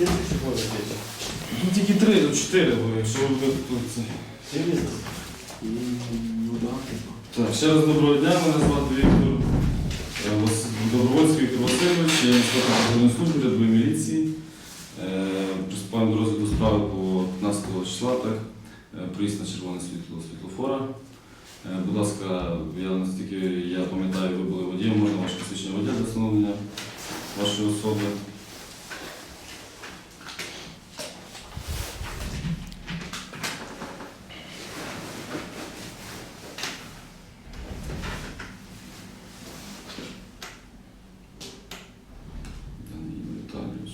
Ну, Тільки три, ну чотири, бо якщо ви тут це. Серйозно? Ну типу. Так, ще раз доброго дня, мене звати Віктор е, Добровольський Віктор Васильович, я інспектор патрульної служби рядової міліції. Е, Приступаємо до розгляду справи по 15 числа, так, е, проїзд на червоне світло світлофора. Будь ласка, я наскільки я пам'ятаю, ви були водієм, можна ваше посвідчення водія для встановлення вашої особи. Данило Віталійович.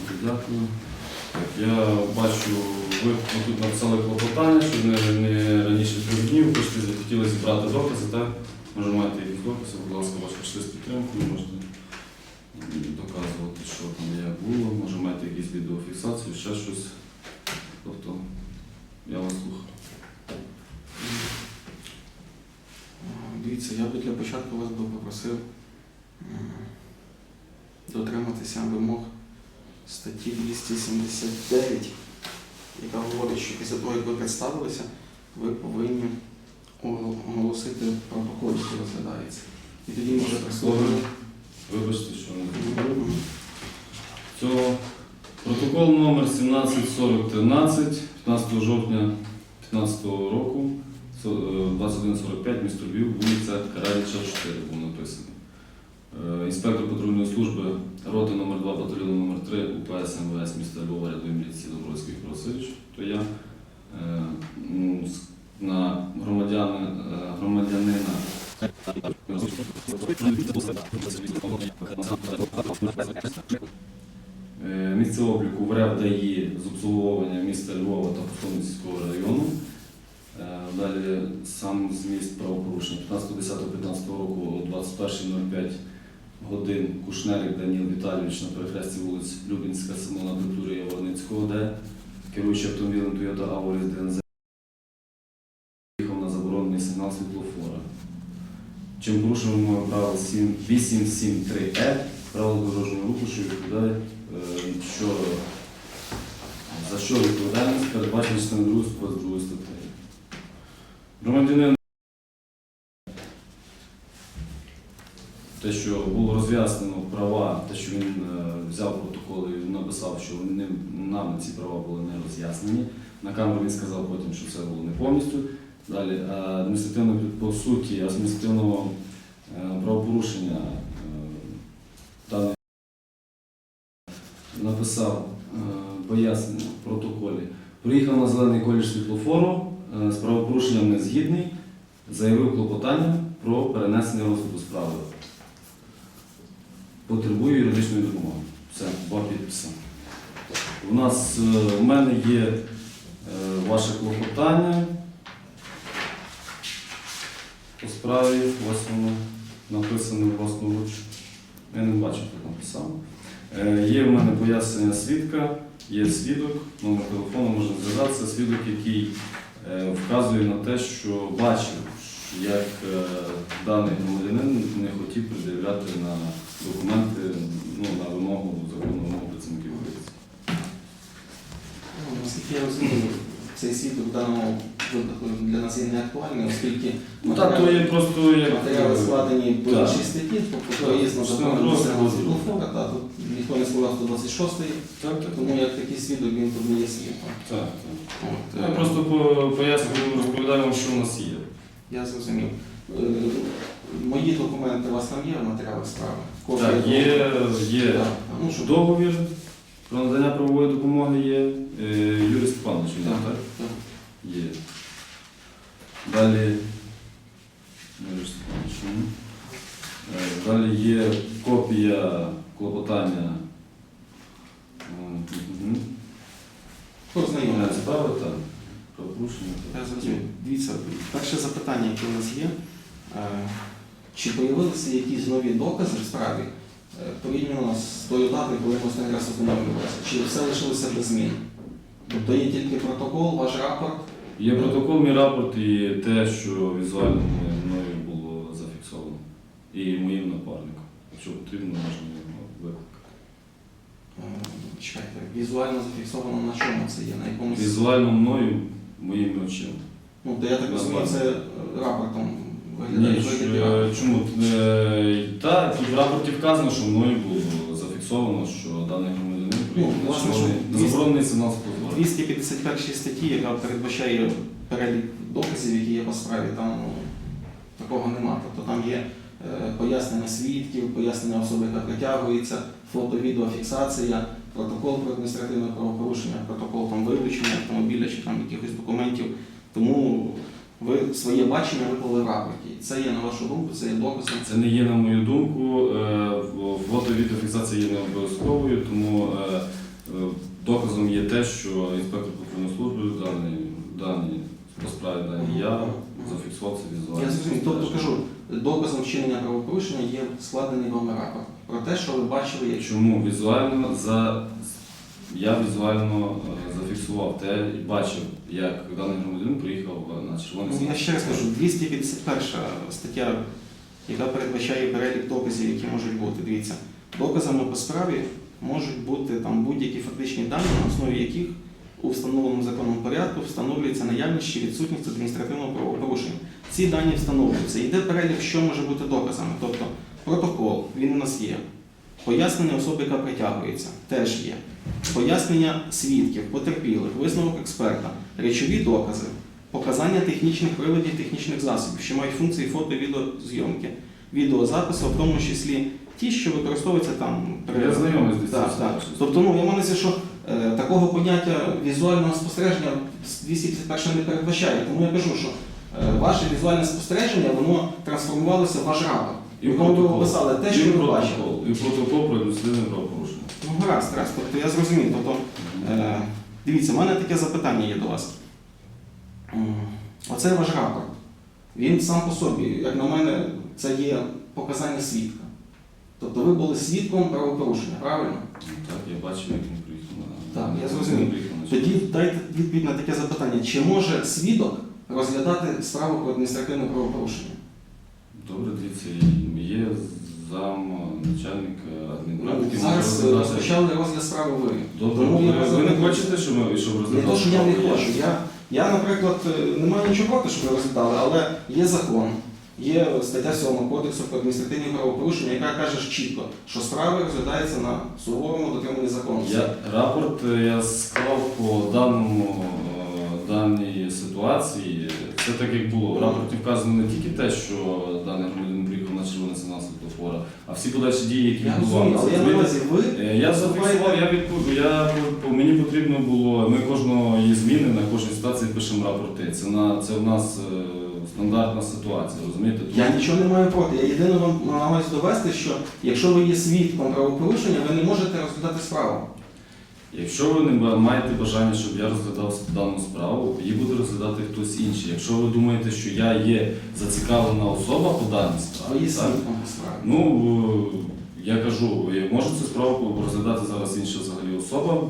Дуже Дякую. Так, я бачу, ви тут написали клопотання, що не, не раніше трьох захотіли зібрати докази, так? Може маєте якісь докази, будь ласка, ваш з підтримкою, можете доказувати, що там як було, може маєте якісь відеофіксацію, ще щось. Тобто, я вас слухаю. Дивіться, я би для початку вас би попросив дотриматися вимог статті 279, яка говорить, що після того, як ви представилися, ви повинні оголосити протокол, який розглядається. І тоді може присловити. Вибачте, що не. Цього протокол номер 174013 15 жовтня 2015 року, е, 2145, місто Львів, вулиця Карадіча, 4 був написано. Е, Інспектор патрульної служби роти номер 2 батальйону номер 3 УПС МВС міста Львова рядової міліції Добровольський Васильович, то я е, с- на громадяни, е, громадянина. Е, Місце обліку в РЕВ ДАІ з обслуговування міста Львова та Пустомівського району. Е, Далі сам зміст правопорушення. 15.10.15 року о 21.05 годин. Кушнерик Даніл Віталійович на перехресті вулиць Любінська, Симона Петлюри Яворницького, де керуючи автомобілем Toyota Auris DNZ Чим порушено вимоги правил 7 873Е правил дорожнього руху, що відповідає, е, що за що відповідальність передбачена частиною 2 22 статтею. Громадянин те, що було роз'яснено права, те, що він е, взяв протокол і написав, що вони, нам ці права були не роз'яснені. На камеру він сказав потім, що це було не повністю. Далі е, адміністративно по суті адміністративного е, правопорушення е, даний написав пояснення в протоколі. Приїхав на зелений колір світлофору, з правопорушенням не згідний, заявив клопотання про перенесення розгляду справи. Потребую юридичної допомоги. Все, два підписи. У нас в мене є ваше клопотання по справі, ось воно написане власноруч. Я не бачу, хто написав. Е, Є в мене пояснення свідка, є свідок, номер телефону можна зв'язатися. Свідок, який е, вказує на те, що бачив, як е, даний громадянин не хотів пред'являти на документи ну, на вимогу законну вимогу працівників поліції. Ну, Наскільки я розумію, цей свідок в даному випадку для нас є не актуальний, оскільки Ну так, то є просто як матеріали складені по Так. іншій статті, тобто проїзд на світлофора, та тут ніхто не сказав 126 Так, так, тому як такий свідок він тут не є свідком. так. так. От, Я е, просто по- пояснюю, розповідаю вам, що у нас є. Я зрозумів. Е, Мої документи у вас там є в матеріалах справи? Копія Так, є, є Так, ну, що договір про надання правової допомоги є. Е, Юрій Степанович, він, Так, так? так. Є. Далі. Е, Далі є копія клопотання. Хто знайомий? Е, Справи, так. Про. Я зрозумів. Дивіться, перше запитання, яке у нас є. Е, Чи з'явилися якісь нові докази в справі е, порівняно з тою датою, коли раз ознайомлювалися? Чи все лишилося без змін? Тобто є тільки протокол, ваш рапорт. Є протокол, мій рапорт і те, що візуально мною було зафіксовано. І моїм напарником. Якщо потрібно, можна його викликати. Е, Чекайте, візуально зафіксовано на чому це є? На якомусь. Візуально мною, моїми очима. Ну, то я так розумію, це е, рапортом виглядає. Ні, виглядає що- чому? Е, Так, тут в рапорті вказано, що мною було зафіксовано, що даний громадянин Ну, приїхав власне, що заборонений сигнал спозору. 251 статті, яка передбачає перелік доказів, які є по справі, там ну, такого нема. Тобто там є е, пояснення свідків, пояснення особи, яка притягується, фото, відео, фіксація, протокол про адміністративне правопорушення, протокол там вилучення автомобіля чи там якихось документів. Тому ви своє бачення виклали в рапорті. Це є, на вашу думку, це є доказом. Це не є, на мою думку, е, фото відеофіксація є не обов'язковою, тому е, доказом є те, що інспектор патрульної служби даний, даний по справі дані я зафіксував це візуально. Я зрозумів. Тобто кажу, доказом вчинення правопорушення є складений вами рапорт про те, що ви бачили, як Чому візуально за я візуально е, зафіксував те і бачив, як даний громадянин приїхав на червоний Ну, Я ще раз кажу, 251 стаття, яка передбачає перелік доказів, які можуть бути. Дивіться, доказами по справі можуть бути там будь-які фактичні дані, на основі яких у встановленому законом порядку встановлюється наявність чи відсутність адміністративного правопорушення. Ці дані встановлюються. Йде перелік, що може бути доказами. Тобто протокол, він у нас є. Пояснення особи, яка притягується, теж є. Пояснення свідків, потерпілих, висновок експерта, речові докази, показання технічних приладів, технічних засобів, що мають функції фото, відеозйомки, відеозапису, в тому числі ті, що використовуються там Я знайомий з Так, так. Тобто, ну я маю що е, такого поняття візуального спостереження з 251 не передбачає. Тому я кажу, що е, ваше візуальне спостереження воно трансформувалося в ваш рапорт. І в ви описали те, що ви бачили. І протокол про адміністративне правопорушення. Ну, гаразд, гаразд. Тобто я зрозумів. Тобто, е, дивіться, в мене таке запитання є до вас. М, Оце ваш рапорт. Він сам по собі, як на мене, це є показання свідка. Тобто ви були свідком правопорушення, правильно? Так, я бачив, як він приїхав на Так, я зрозумів. Приїхав на Тоді дайте відповідь на таке запитання. Чи може свідок розглядати справу про адміністративне правопорушення? Добре, дивіться, є зам начальника Ну, зараз е, розпочали розгляд справи ви. Добре, Тому я ви, ви не запитую. хочете, щоб ми щоб Не розглядали? то, що я не справу? хочу. Я, я, наприклад, е, не маю нічого проти, щоб ви розглядали, але є закон, є стаття 7 Кодексу про адміністративні правопорушення, яка каже чітко, що справи розглядаються на суворому дотриманні закону. Я рапорт е, я склав по даному е, даній ситуації. Це так як було. В рапорті вказано не тільки те, що даний громадянин приїхав на червоне сигнал світлофора, а всі подальші дії, які Я розумію, я на увазі ви Е, Я зафіксував, я відповів. Я мені потрібно було. Ми кожної зміни на кожній ситуації пишемо рапорти. Це на це в нас е, стандартна ситуація. Розумієте? Я нічого не маю проти. Я єдине вам намагаюся довести, що якщо ви є свідком правопорушення, ви не можете розглядати справу. Якщо ви не маєте бажання, щоб я розглядав дану справу, її буде розглядати хтось інший. Якщо ви думаєте, що я є зацікавлена особа по даній справі, є так? ну е, я кажу, е, може цю справу розглядати зараз інша взагалі особа,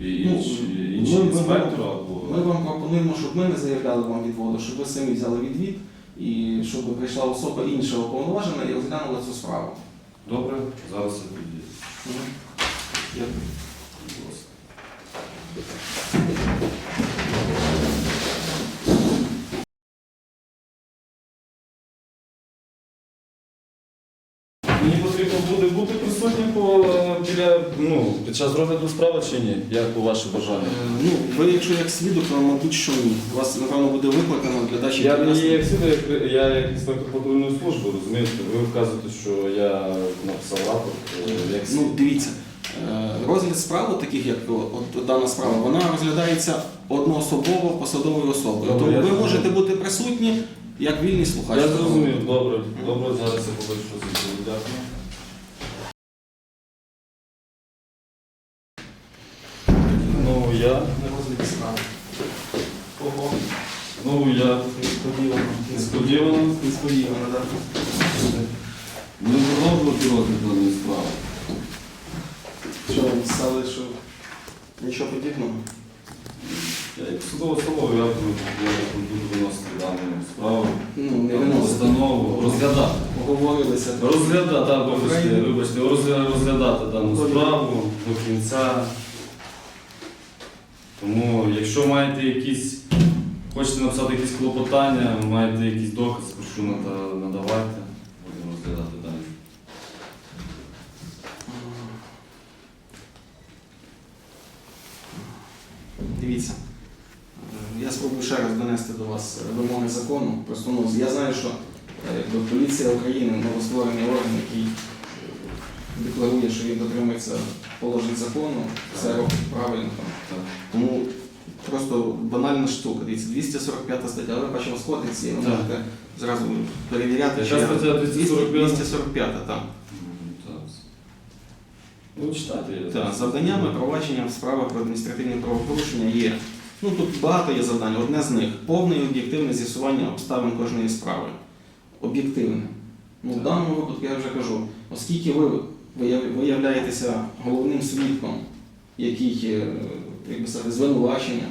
і Ну, інший, інший інспектор. Ми вам пропонуємо, щоб ми не заявляли вам відводу, щоб ви самі взяли відвід і щоб прийшла особа інша уповноважена і розглянула цю справу. Добре, зараз я. Мгм. Дякую. Мені потрібно буде бути біля ну під час розгляду справи чи ні? Як у ваше бажання? Е, Ну, ви, якщо як свідок, то мабуть, що ні. Вас, напевно, буде викликано для дачі Я не є як свідок, як я як інспектор патрульної служби, розумієте? Ви вказуєте, що я написав рапорт е, як Ну, дивіться, е, розгляд справи, таких як от, от дана справа, вона розглядається одноособово посадовою особою. Добре, Тому ви зрозумів. можете бути присутні як вільний слухач. Я зрозумів, добре. Добре, зараз я побачу, що. Дякую. Я, На розгляді справи. Ну я Несподівано. несподівано. Несподівано, так. Ми продовжувати розгляд даної справи. Що вам писали, що нічого подібного? Я як судова особа, я буду виносити дану справу. Ну, не постанову, розглядати. Поговорилися. Розглядати, так, вибачте, вибачте, розгля- розглядати дану справу до кінця. Тому, якщо маєте якісь, хочете написати якісь клопотання, маєте якісь докази, прошу нада- надавайте, будемо розглядати далі. Дивіться, я спробую ще раз донести до вас вимоги закону. Просто ну, я знаю, що е, якби, поліція України новостворений орган, який декларує, що він дотримується положень закону, все робить правильно. Там. Тому просто банальна штука. Дивіться, 245 стаття, ви бачимо з кодексі, ви можете зразу перевіряти, Яка я- стаття 245? 245, так. М, так. Ну, Так, так. завданнями провадження в справах про адміністративні правопорушення є. Ну тут багато є завдань. Одне з них повне і об'єктивне з'ясування обставин кожної справи. Об'єктивне. Ну, в даному випадку я вже кажу, оскільки ви вияв- виявляєтеся головним свідком, який е, як би сказати, звинувачення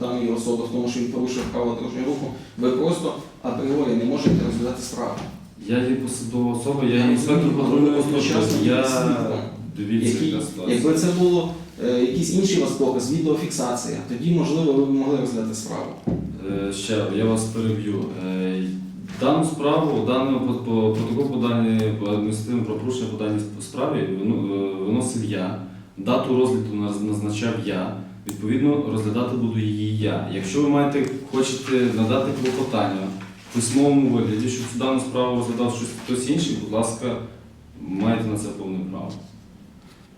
даної особи в тому, що він порушив право дорожнього руху, ви просто апріорі не можете розглядати справу. Я є посадова особа, я інспектор патрульної служби. Я дивіться, яка ситуація. якби це було е, якийсь інший вас доказ, відеофіксація, тоді, можливо, ви б могли розглядати справу. Е, Ще я вас переб'ю. Е, Дану справу, даний протокол по даній адміністративному правопорушенню по справі е, виносив я. Дату розгляду назначав я. Відповідно, розглядати буду її я. Якщо ви маєте, хочете надати клопотання в письмовому вигляді, щоб цю дану справу розглядав щось хтось інший, будь ласка, маєте на це повне право.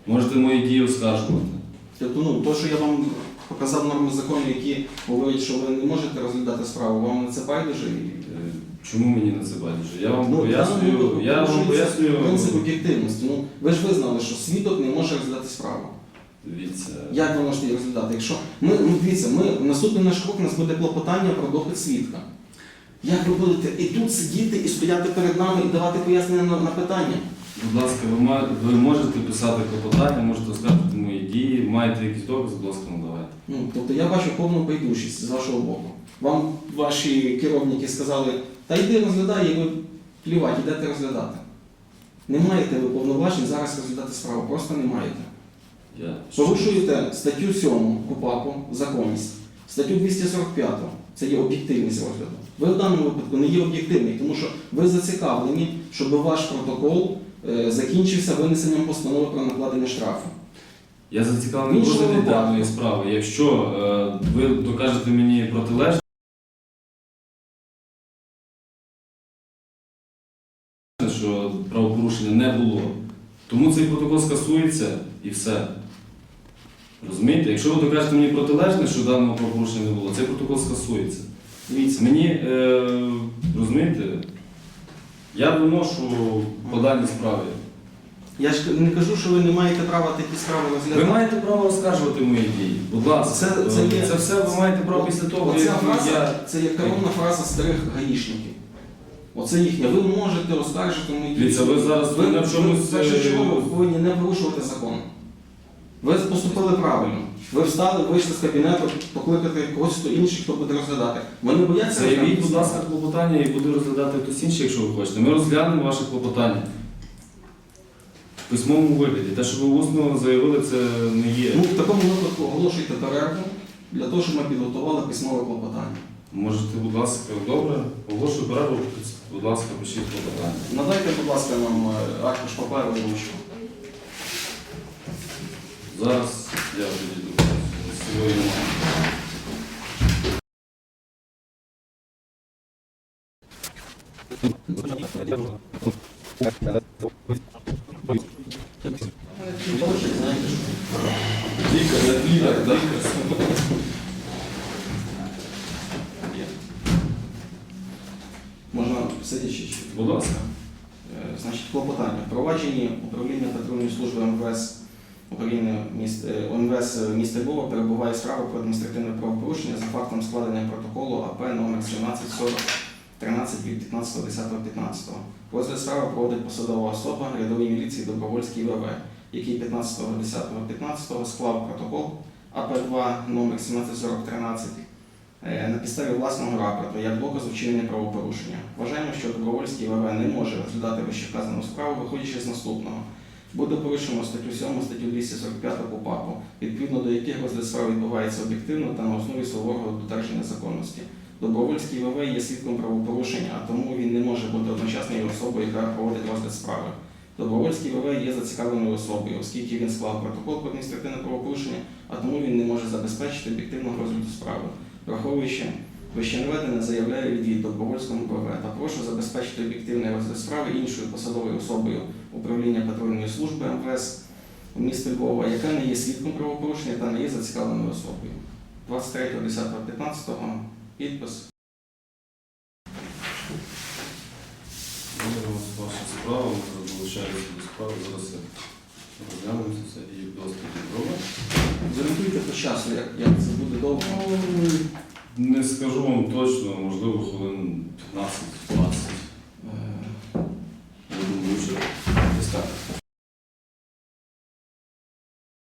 Можете мої дії оскаржувати. Тобто, ну, то, що я вам показав норми закону, які говорять, що ви не можете розглядати справу, вам на це байдуже. Чому мені на це байдуже? Я вам Ну, пояснюю, випадку я вам порушується пояснюю. принцип об'єктивності. Ну, ви ж визнали, що свідок не може розглядати справу. Дивіться. Як ви можете її розглядати? Якщо ми, ну дивіться, ми наступний наш крок у нас буде клопотання про допит свідка. Як ви будете і тут сидіти, і стояти перед нами і давати пояснення на, на питання? Будь ласка, ви, ма- ви можете писати клопотання, можете оскаржити мої дії, маєте якісь докази, будь ласка, надавайте. Ну, тобто я бачу повну байдужість з вашого боку. Вам ваші керівники сказали, та йди розглядай, і ви плівать, йдете розглядати. Не маєте ви повноважень зараз розглядати справу, просто не маєте. Я Порушуєте статтю 7 КУПАПу законність, статтю 245 це є об'єктивність розгляду. Ви в даному випадку не є об'єктивний, тому що ви зацікавлені, щоб ваш протокол е, закінчився винесенням постанови про накладення штрафу. Я зацікавлений в розгляді даної справи. Якщо е, ви докажете мені протилежне, не було, тому цей протокол скасується і все. Розумієте? Якщо ви докажете мені протилежне, що даного правопорушення не було, цей протокол скасується. Дивіться, Мені, е, розумієте, я виношу по даній справі. я ж не кажу, що ви не маєте права такі справи розглядати. Ви маєте право оскаржувати мої дії. Будь ласка, Це- це Е, є- це все ви маєте право після того, як фраза я. це є коронна фраза старих гаїшників. Оце їхня. Ви можете оскаржити мої дії. Дивіться, ви зараз ви, в чомусь, ви першочергово е, повинні не порушувати закон. Ви поступили правильно. Ви встали, вийшли з кабінету, покликати когось хто інший, хто буде розглядати. Вони бояться Заявіть, будь ласка, клопотання і буду розглядати хтось інший, якщо ви хочете. Ми розглянемо ваше клопотання. В письмовому вигляді. Те, що ви усно заявили, це не є. Ну, в такому випадку оголошуйте перерву для того, щоб ми підготували письмове клопотання. Можете, будь ласка, добре, оголошую перерву, будь ласка, пишіть клопотання. Надайте, будь ласка, нам е, аркуш паперу і ручку. Зараз я підійду з Thank Лучик, знаєте, що Лікар, лікар, так. можна сидячи. чи- Будь ласка. Е, Значить, клопотання. Впровадженні управління патрульної служби МВС України міст, е, міста Львова перебуває справа про адміністративне правопорушення за фактом складення протоколу АП номер 1740 13 від 15.10.15. Розгляд справи проводить посадова особа рядової міліції Добровольський ВВ, який 15.10.15 склав протокол АП2 номер 1740 13 е, на підставі власного рапорту як доказ вчинення правопорушення. Вважаємо, що Добровольський ВВ не може розглядати вищевказану справу, виходячи з наступного. Буде порушено статтю 7, статтю 245 КУПАПу, відповідно до яких розгляд справи відбувається об'єктивно та на основі суворого додержання законності. Добровольський ВВ є свідком правопорушення, а тому він не може бути одночасною особою, яка проводить розгляд справи. Добровольський ВВ є зацікавленою особою, оскільки він склав протокол про адміністративне правопорушення, а тому він не може забезпечити об'єктивного розгляду справи. Враховуючи вище наведене, заявляє відвід добровольському ВВ та прошу забезпечити об'єктивний розгляд справи іншою посадовою особою управління патрульної служби МВС у місті Львова, яка не є свідком правопорушення та не є зацікавленою особою. 23.10.15 підпис. Ваша справа, ми зараз долучаємося до справи, зараз я розглянемо це все і доступі. Добре? Зорієнтуйте по часу, як, як це буде довго. Не скажу вам точно, можливо, хвилин 15-20. Е, Я